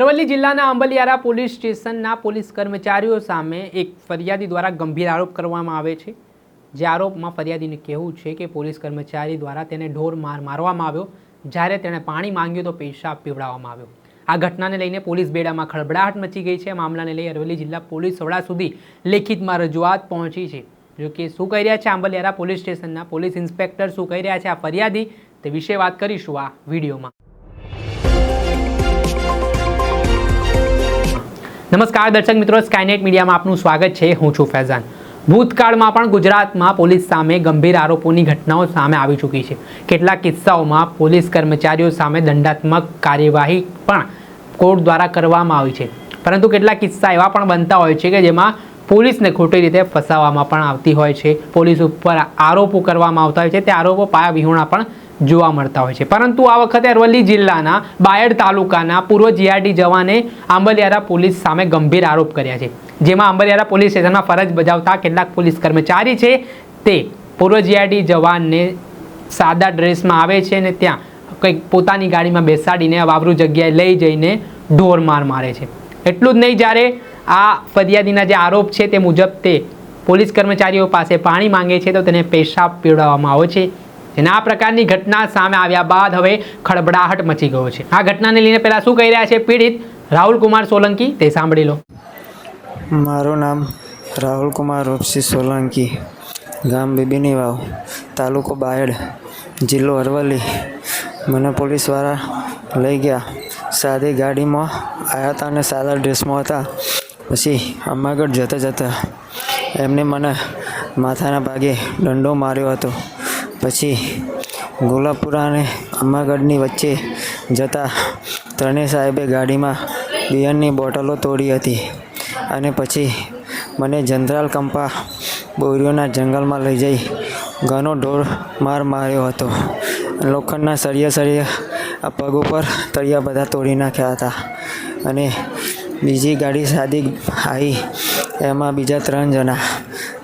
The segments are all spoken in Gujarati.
અરવલ્લી જિલ્લાના અંબલિયારા પોલીસ સ્ટેશનના પોલીસ કર્મચારીઓ સામે એક ફરિયાદી દ્વારા ગંભીર આરોપ કરવામાં આવે છે. જે આરોપમાં ફરિયાદીને કહેવું છે કે પોલીસ કર્મચારી દ્વારા તેને ઢોર માર મારવામાં આવ્યો, જ્યારે તેણે પાણી માંગ્યું તો પેશાબ પીવડાવવામાં આવ્યો. આ ઘટનાને લઈને પોલીસ બેડામાં ખળબડાહટ મચી ગઈ છે. મામલાને લઈ અરવલ્લી જિલ્લા પોલીસ વડા સુધી લેખિતમાં રજૂઆત પહોંચી છે. જો કે શું કહી રહ્યા છે આંબલિયારા પોલીસ સ્ટેશનના પોલીસ ઇન્સ્પેક્ટર? શું કહી રહ્યા છે આ ફરિયાદી? તે વિશે વાત કરીશું આ વિડીયોમાં. નમસ્કાર દર્શક મિત્રો સ્કાયનેટ મીડિયામાં આપનું સ્વાગત છે. હું છું ફૈઝાન. ભૂતકાળમાં પણ ગુજરાતમાં પોલીસ સામે ગંભીર આરોપોની ઘટનાઓ સામે આવી ચૂકી છે. કેટલાક કિસ્સાઓમાં પોલીસ કર્મચારીઓ સામે દંડાત્મક કાર્યવાહી પણ કોર્ટ દ્વારા કરવામાં આવી છે. પરંતુ કેટલાક કિસ્સા એવા પણ બનતા હોય છે કે જેમાં પોલીસને ખોટી રીતે ફસાવવામાં પણ આવતી હોય છે. પોલીસ ઉપર આરોપો કરવામાં આવતા હોય છે. તે આરોપો પાયા વિહોણા પણ જોવા મળતા હોય છે. પરંતુ આ વખતે અરવલ્લી જિલ્લાના બાયડ તાલુકાના પૂર્વ જીઆરડી જવાને આંબલિયારા પોલીસ સામે ગંભીર આરોપ કર્યા છે. જેમાં આંબલિયારા પોલીસ સ્ટેશનમાં ફરજ બજાવતા કેટલાક પોલીસ કર્મચારી છે તે પૂર્વ જીઆરડી જવાનને સાદા ડ્રેસમાં આવે છે અને ત્યાં કંઈક પોતાની ગાડીમાં બેસાડીને વાવરું જગ્યાએ લઈ જઈને ઢોર માર મારે છે. એટલું જ નહીં, જ્યારે આ ફરિયાદીના જે આરોપ છે તે મુજબ તે પોલીસ કર્મચારીઓ પાસે પાણી માંગે છે તો તેને પેશાબ પીવડાવવામાં આવે છે. અને આ પ્રકારની ઘટના સામે આવ્યા બાદ હવે ખળબડાહટ મચી ગયો છે. આ ઘટનાને લઈને પહેલાં શું કહી રહ્યા છે પીડિત રાહુલ કુમાર સોલંકી તે સાંભળી લો. મારું નામ રાહુલ કુમાર રૂપસી સોલંકી, ગામ બીબીની વાવ તાલુકો બાયડ, જિલ્લો અરવલ્લી. મને પોલીસવાળા લઈ ગયા. સાદી ગાડીમાં આવ્યા હતા અને સાદા ડ્રેસમાં હતા. પછી અમાગઢ જતા જતા એમને મને માથાના ભાગે દંડો માર્યો હતો. પછી ગોલાપુરા અને અમાગઢની વચ્ચે જતા ત્રણેય સાહેબે ગાડીમાં બિયરની બોટલો તોડી હતી અને પછી મને જંતરાલ કંપા બોરીઓના જંગલમાં લઈ જઈ ઘણો ઢોર માર માર્યો હતો. લોખંડના સળિયા સળિયા પગ ઉપર તળિયા બધા તોડી નાખ્યા હતા અને બીજી ગાડી સાદી આવી એમાં બીજા ત્રણ જણા.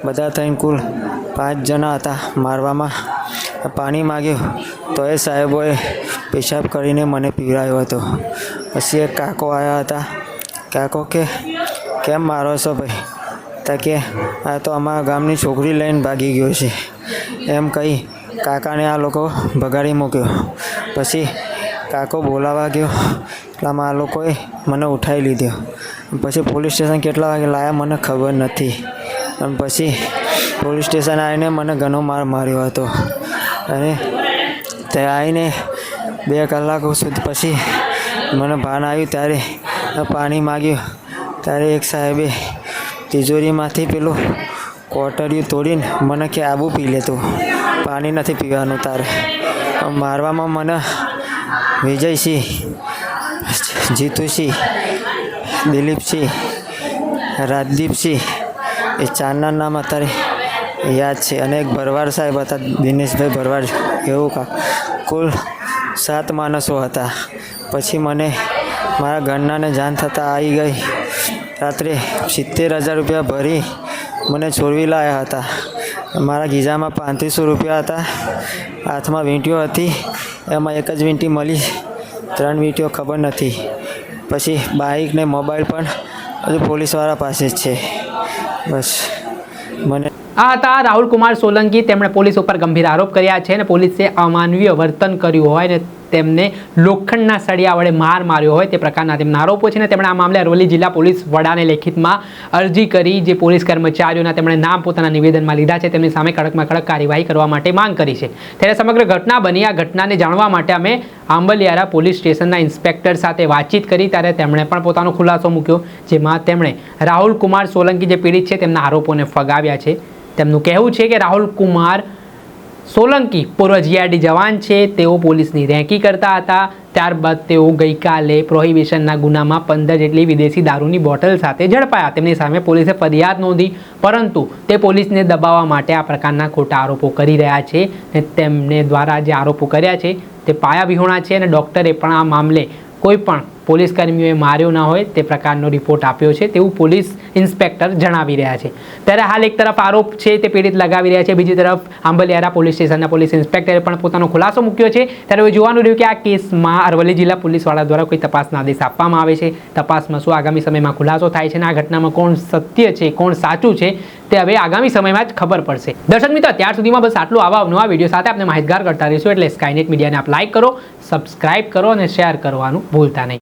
બધા થઈને કુલ પાંચ જણા હતા મારવામાં પાણી માગ્યું તો એ સાહેબોએ પેશાબ કરીને મને પીવડાવ્યો હતો. પછી એક કાકો આવ્યા હતા. કાકો કે, કેમ મારો છો ભાઈ? તો કે, આ તો અમારા ગામની છોકરી લઈને ભાગી ગયો છે. એમ કહી કાકાને આ લોકો ભગાડી મૂક્યો. પછી કાકો બોલાવા ગયો. એટલામાં આ લોકોએ મને ઉઠાવી લીધો. પછી પોલીસ સ્ટેશન કેટલા વાગે લાયા મને ખબર નથી. અને પછી પોલીસ સ્ટેશન આવીને મને ઘણો માર માર્યો હતો. અને તે આવીને બે કલાકો સુધી પછી મને ભાન આવ્યું ત્યારે પાણી માગ્યું. ત્યારે એક સાહેબે તિજોરીમાંથી પેલું કોટરિયું તોડીને મને કે, આબુ પી લેતું પાણી નથી પીવાનું તારે. મારવામાં મને વિજયસિંહ, જીતુસિંહ, દિલીપસિંહ, રાજદીપસિંહ એ ચારના નામ અત્યારે યાદ છે. અને એક ભરવાડ સાહેબ હતા, દિનેશભાઈ ભરવાડ એવું કા કુલ સાત માણસો હતા. પછી મને મારા ઘરનાને જાણ થતાં આવી ગઈ. રાત્રે સિત્તેર હજાર રૂપિયા ભરી મને છોડવી લાવ્યા હતા. મારા ગીઝામાં પાંત્રીસો રૂપિયા હતા. હાથમાં વીંટીઓ હતી. એમાં એક જ વીંટી મળી. ત્રણ વીંટીઓ ખબર નથી. પછી બાઇક ને મોબાઈલ પણ હજુ પોલીસવાળા પાસે જ છે. બસ. મને આ હતા રાહુલ કુમાર સોલંકી. તેમણે પોલીસ ઉપર ગંભીર આરોપ કર્યા છે અને પોલીસે અમાનવીય વર્તન કર્યું હોય ને તેમને લોખંડના સળિયા વડે માર માર્યો હોય તે પ્રકારના તેમના આરોપો છે ને તેમણે આ મામલે અરવલ્લી જિલ્લા પોલીસ વડાને લેખિતમાં અરજી કરી, જે પોલીસ કર્મચારીઓના તેમણે નામ પોતાના નિવેદનમાં લીધા છે, તેમની સામે કડકમાં કડક કાર્યવાહી કરવા માટે માંગ કરી છે. ત્યારે સમગ્ર ઘટના બની. આ ઘટનાને જાણવા માટે અમે આંબલિયારા પોલીસ સ્ટેશનના ઇન્સ્પેક્ટર સાથે વાતચીત કરી. ત્યારે તેમણે પણ પોતાનો ખુલાસો મૂક્યો, જેમાં તેમણે રાહુલ કુમાર સોલંકી, જે પીડિત છે, તેમના આરોપોને ફગાવ્યા છે. તેમનું કહેવું છે કે રાહુલ કુમાર સોલંકી પૂર્વ જીઆરડી જવાન છે. તેઓ પોલીસની રેકી કરતા હતા. ત્યારબાદ તેઓ ગઈકાલે પ્રોહિબિશનના ગુનામાં પંદર જેટલી વિદેશી દારૂની બોટલ સાથે ઝડપાયા. તેમની સામે પોલીસે ફરિયાદ નોંધી, પરંતુ તે પોલીસને દબાવવા માટે આ પ્રકારના ખોટા આરોપો કરી રહ્યા છે ને તેમને દ્વારા જે આરોપો કર્યા છે તે પાયા વિહોણા છે અને ડૉક્ટરે પણ આ મામલે કોઈ પણ પોલીસ કર્મીઓએ માર્યો ના હોય તે પ્રકારનો રિપોર્ટ આપ્યો છે તેવું પોલીસ ઇન્સ્પેક્ટર જણાવી રહ્યા છે. ત્યારે હાલ એક તરફ આરોપ છે તે પીડિત લગાવી રહ્યા છે, બીજી તરફ આંબલિયારા પોલીસ સ્ટેશનના પોલીસ ઇન્સ્પેક્ટરે પણ પોતાનો ખુલાસો મૂક્યો છે. ત્યારે હવે જોવાનું રહ્યું કે આ કેસમાં અરવલ્લી જિલ્લા પોલીસવાળા દ્વારા કોઈ તપાસના આદેશ આપવામાં આવે છે. તપાસમાં શું આગામી સમયમાં ખુલાસો થાય છે અને આ ઘટનામાં કોણ સત્ય છે, કોણ સાચું છે, તે હવે આગામી સમયમાં જ ખબર પડશે. દર્શક મિત્રો અત્યાર સુધીમાં બસ આટલું આવા નવા વીડિયો સાથે આપણે માહિતગાર કરતા રહીશું. એટલે સ્કાયનેટ મીડિયાને આપ લાઇક કરો સબસ્ક્રાઇબ કરો અને શેર કરવાનું ભૂલતા નહીં.